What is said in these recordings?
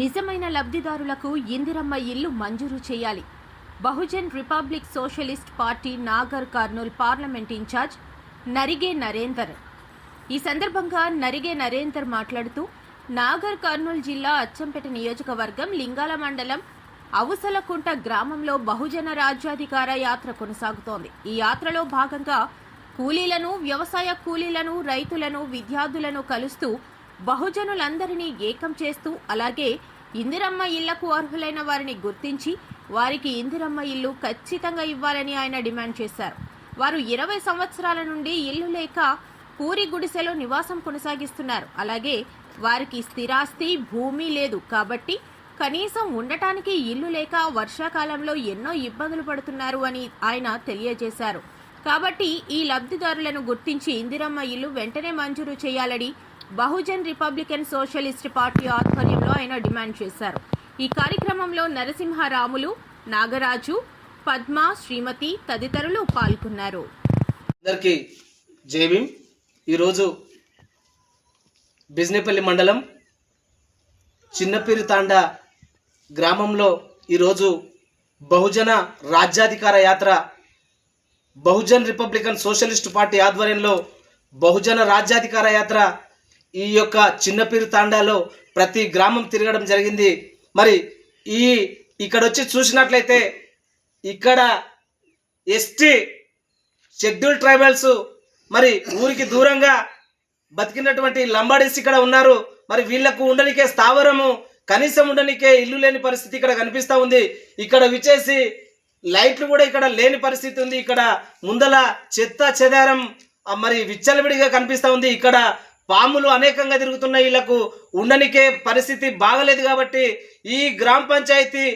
నిజమైన లబ్ధిదారులకు ఇందిరమ్మ ఇల్లు మంజూరు చేయాలి. Bahujan Republic Socialist Party Nagar Kurnool parliament in charge Narige Narender. ఈ సందర్భంగా నరిగే నరేందర్ మాట్లాడుతూ నాగర్ కర్నూల్ జిల్లా అచ్చంపేట నియోజకవర్గం లింగాల మండలం అవుసలకుంట గ్రామంలో బహుజన రాజ్యాధికార యాత్ర కొనసాగుతోంది. ఈ యాత్రలో భాగంగా కూలీలను వ్యవసాయ కూలీలను రైతులను విద్యార్థులను కలుస్తూ బహుజనులందరినీ ఏకం చేస్తూ అలాగే ఇందిరమ్మ ఇళ్ళకు అర్హులైన వారిని గుర్తించి వారికి ఇందిరమ్మ ఇల్లు ఖచ్చితంగా ఇవ్వాలని ఆయన డిమాండ్ చేశారు. వారు ఇరవై సంవత్సరాల నుండి ఇల్లు లేక పూరి గుడిసెలో నివాసం కొనసాగిస్తున్నారు. అలాగే వారికి స్థిరాస్తి భూమి లేదు కాబట్టి కనీసం ఉండటానికి ఇల్లు లేక వర్షాకాలంలో ఎన్నో ఇబ్బందులు పడుతున్నారు అని ఆయన తెలియజేశారు. కాబట్టి ఈ లబ్ధిదారులను గుర్తించి ఇందిరమ్మ ఇల్లు వెంటనే మంజూరు చేయాలని బహుజన్ రిపబ్లికన్ సోషలిస్ట్ పార్టీ ఆధ్వర్యంలో ఆయన డిమాండ్ చేశారు. ఈ కార్యక్రమంలో నరసింహారాములు నాగరాజు పద్మ శ్రీమతి తదితరులు పాల్గొన్నారు. అందరికీ జై ఈరోజు బిజినేపల్లి మండలం చిన్నపీరు తాండా గ్రామంలో ఈరోజు బహుజన రాజ్యాధికార యాత్ర బహుజన్ రిపబ్లికన్ సోషలిస్ట్ పార్టీ ఆధ్వర్యంలో బహుజన రాజ్యాధికార యాత్ర ఈ యొక్క చిన్నపీరు తాండాలో ప్రతి గ్రామం తిరగడం జరిగింది. మరి ఈ ఇక్కడ వచ్చి చూసినట్లయితే ఇక్కడ ఎస్టీ షెడ్యూల్ ట్రైబల్స్ మరి ఊరికి దూరంగా బతికినటువంటి లంబాడీస్ ఇక్కడ ఉన్నారు. మరి వీళ్ళకు ఉండనికే స్థావరము కనీసం ఉండనికే ఇల్లు లేని పరిస్థితి ఇక్కడ కనిపిస్తా ఉంది. ఇక్కడ విచేసి లైట్లు కూడా ఇక్కడ లేని పరిస్థితి ఉంది. ఇక్కడ ముందల చెత్త చెదారం మరి విచ్చలవిడిగా కనిపిస్తా ఉంది. ఇక్కడ పాములు అనేకంగా తిరుగుతున్న వీళ్ళకు ఉండనికే పరిస్థితి బాగలేదు కాబట్టి ఈ గ్రామ పంచాయతీ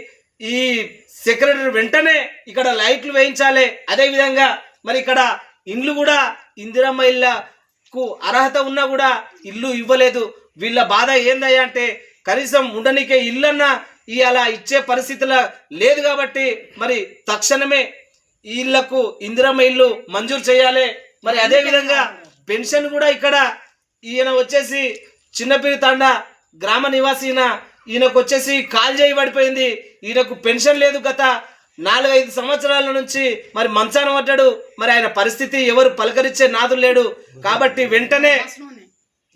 ఈ సెక్రటరీ వెంటనే ఇక్కడ లైట్లు వేయించాలి. అదేవిధంగా మరి ఇక్కడ ఇండ్లు కూడా ఇందిరమ్మ ఇళ్ళకు అర్హత ఉన్నా కూడా ఇల్లు ఇవ్వలేదు. వీళ్ళ బాధ ఏందయ్యా అంటే కనీసం ఉండనికే ఇల్లన్నా అలా ఇచ్చే పరిస్థితుల లేదు కాబట్టి మరి తక్షణమే వీళ్ళకు ఇందిరమ్మ ఇల్లు మంజూరు చేయాలి. మరి అదే విధంగా పెన్షన్ కూడా ఇక్కడ ఈయన వచ్చేసి చిన్నపిరి తాండ గ్రామ నివాసి ఈయన. ఈయనకు వచ్చేసి కాల్ చేయి పడిపోయింది. ఈయనకు పెన్షన్ లేదు గత నాలుగైదు సంవత్సరాల నుంచి. మరి మంచాన పడ్డాడు. మరి ఆయన పరిస్థితి ఎవరు పలకరించే నాదు లేడు. కాబట్టి వెంటనే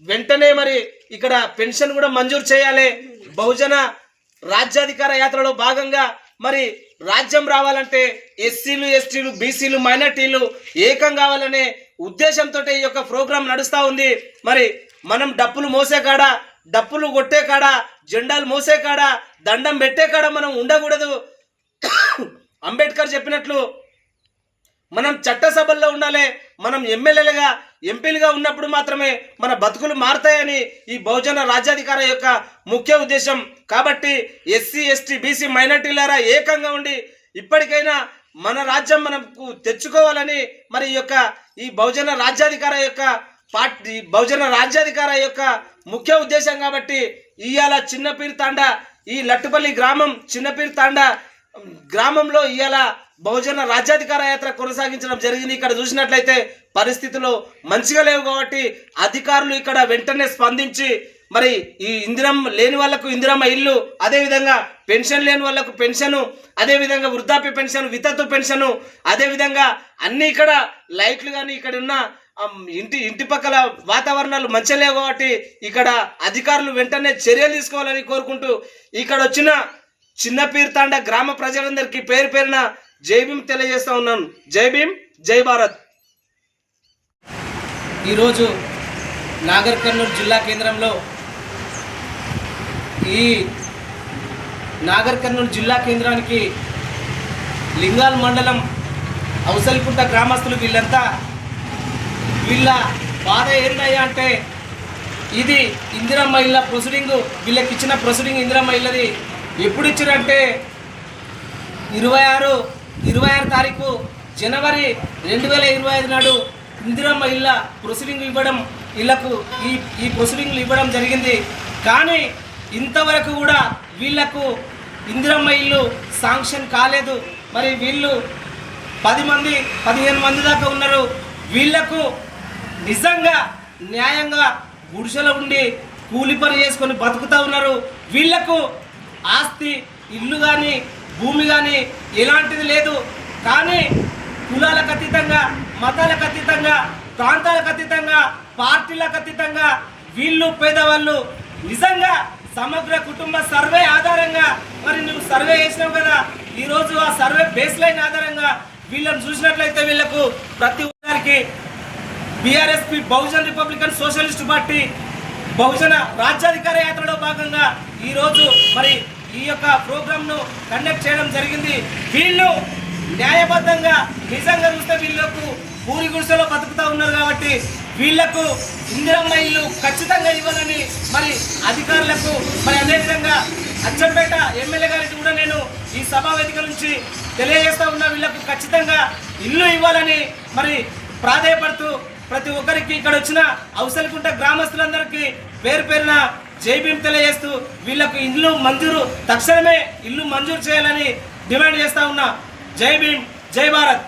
వెంటనే మరి ఇక్కడ పెన్షన్ కూడా మంజూరు చేయాలి. బహుజన రాజ్యాధికార యాత్రలో భాగంగా మరి రాజ్యం రావాలంటే ఎస్సీలు ఎస్టీలు బీసీలు మైనార్టీలు ఏకం కావాలనే ఉద్దేశంతో ఈ యొక్క ప్రోగ్రాం నడుస్తూ ఉంది. మరి మనం డప్పులు మోసే కాడ డప్పులు కొట్టే కాడ జెండాలు మోసే కాడ దండం పెట్టే కాడ మనం ఉండకూడదు. అంబేద్కర్ చెప్పినట్లు మనం చట్టసభల్లో ఉండాలి మనం ఎమ్మెల్యేలుగా ఎంపీలుగా ఉన్నప్పుడు మాత్రమే మన బతుకులు మారుతాయని ఈ బహుజన రాజ్యాధికార యొక్క ముఖ్య ఉద్దేశం. కాబట్టి ఎస్సీ ఎస్టీ బీసీ మైనార్టీలారా ఏకంగా ఉండి ఇప్పటికైనా మన రాజ్యం మనకు తెచ్చుకోవాలని మరి ఈ యొక్క ఈ బహుజన రాజ్యాధికార యొక్క పార్టీ బహుజన రాజ్యాధికార యొక్క ముఖ్య ఉద్దేశం కాబట్టి ఇవాళ చిన్నపీరు తాండ ఈ లట్టుపల్లి గ్రామం చిన్నపీరు తాండ గ్రామంలో ఇవాళ బహుజన రాజ్యాధికార యాత్ర కొనసాగించడం జరిగింది. ఇక్కడ చూసినట్లయితే పరిస్థితులు మంచిగా లేవు కాబట్టి అధికారులు ఇక్కడ వెంటనే స్పందించి మరి ఈ ఇందిరం లేని వాళ్ళకు ఇందిరమ్మ ఇల్లు అదేవిధంగా పెన్షన్ లేని వాళ్ళకు పెన్షను అదేవిధంగా వృద్ధాప్య పెన్షన్ వితత్తు పెన్షను అదేవిధంగా అన్ని ఇక్కడ లైట్లు కానీ ఇక్కడ ఉన్న ఇంటి ఇంటి పక్కల వాతావరణాలు మంచిగా లేవు కాబట్టి ఇక్కడ అధికారులు వెంటనే చర్యలు తీసుకోవాలని కోరుకుంటూ ఇక్కడ వచ్చిన చిన్న పీర్తాండ గ్రామ ప్రజలందరికీ పేరు పేరున జై భీమ్ తెలియజేస్తా ఉన్నాను. జై భీమ్ జై భారత్. ఈరోజు నాగర్ కర్నూలు జిల్లా కేంద్రంలో ఈ నాగర్ కర్నూలు జిల్లా కేంద్రానికి లింగాల్ మండలం అవసల్కుంట గ్రామస్తులు వీళ్ళంతా వీళ్ళ బాధ ఏంటయ్యా అంటే ఇది ఇందిరమ్మ ఇళ్ళ ప్రొసీడింగ్ వీళ్ళకి ఇచ్చిన ప్రొసీడింగ్ ఇందిరమ్మ ఇళ్ళది ఎప్పుడు ఇచ్చారంటే ఇరవై ఆరు ఇరవై ఆరు తారీఖు జనవరి రెండు వేల ఇరవై ఐదు నాడు ఇందిరమ్మ ఇళ్ళ ప్రొసీడింగ్ ఇవ్వడం ఇళ్ళకు ఈ ఈ ప్రొసీడింగ్లు ఇవ్వడం జరిగింది. కానీ ఇంతవరకు కూడా వీళ్ళకు ఇందిరమ్మ ఇల్లు శాంక్షన్ కాలేదు. మరి వీళ్ళు పది మంది పదిహేను మంది దాకా ఉన్నారు. వీళ్ళకు నిజంగా న్యాయంగా గుడిసెలో ఉండి కూలి పని చేసుకొని బతుకుతూ ఉన్నారు. వీళ్ళకు ఆస్తి ఇల్లు కానీ భూమి కానీ ఎలాంటిది లేదు. కానీ కులాలకు అతీతంగా మతాలకు అతీతంగా ప్రాంతాలకు అతీతంగా పార్టీలకు అతీతంగా వీళ్ళు పేదవాళ్ళు నిజంగా సమగ్ర కుటుంబ సర్వే ఆధారంగా మరి నువ్వు సర్వే చేసినావు కదా ఈరోజు ఆ సర్వే బేస్ లైన్ ఆధారంగా వీళ్ళని చూసినట్లయితే వీళ్ళకు ప్రతి ఒక్కరికి BRSP Bahujan Republican Socialist Party బహుజన రాజ్యాధికార యాత్రలో భాగంగా ఈరోజు మరి ఈ యొక్క ప్రోగ్రామ్ను కండక్ట్ చేయడం జరిగింది. వీళ్ళు న్యాయబద్ధంగా నిజంగా చూస్తే వీళ్ళకు పూరి గుడిసెలో బతుకుతూ ఉన్నారు కాబట్టి వీళ్ళకు ఇందిరమ్మ ఇల్లు ఖచ్చితంగా ఇవ్వాలని మరి అధికారులకు మరి అదేవిధంగా అచ్చంపేట ఎమ్మెల్యే గారికి కూడా నేను ఈ సభా వేదిక నుంచి తెలియజేస్తూ ఉన్న. వీళ్ళకు ఖచ్చితంగా ఇల్లు ఇవ్వాలని మరి ప్రాధాయపడుతూ ప్రతి ఒక్కరికి ఇక్కడ వచ్చిన అవసరకుంట గ్రామస్తులందరికీ పేరు పేరున జై భీమ్ తెలియజేస్తూ వీళ్ళకు ఇల్లు మంజూరు తక్షణమే ఇల్లు మంజూరు చేయాలని డిమాండ్ చేస్తా ఉన్నా. జై భీమ్ జై భారత్.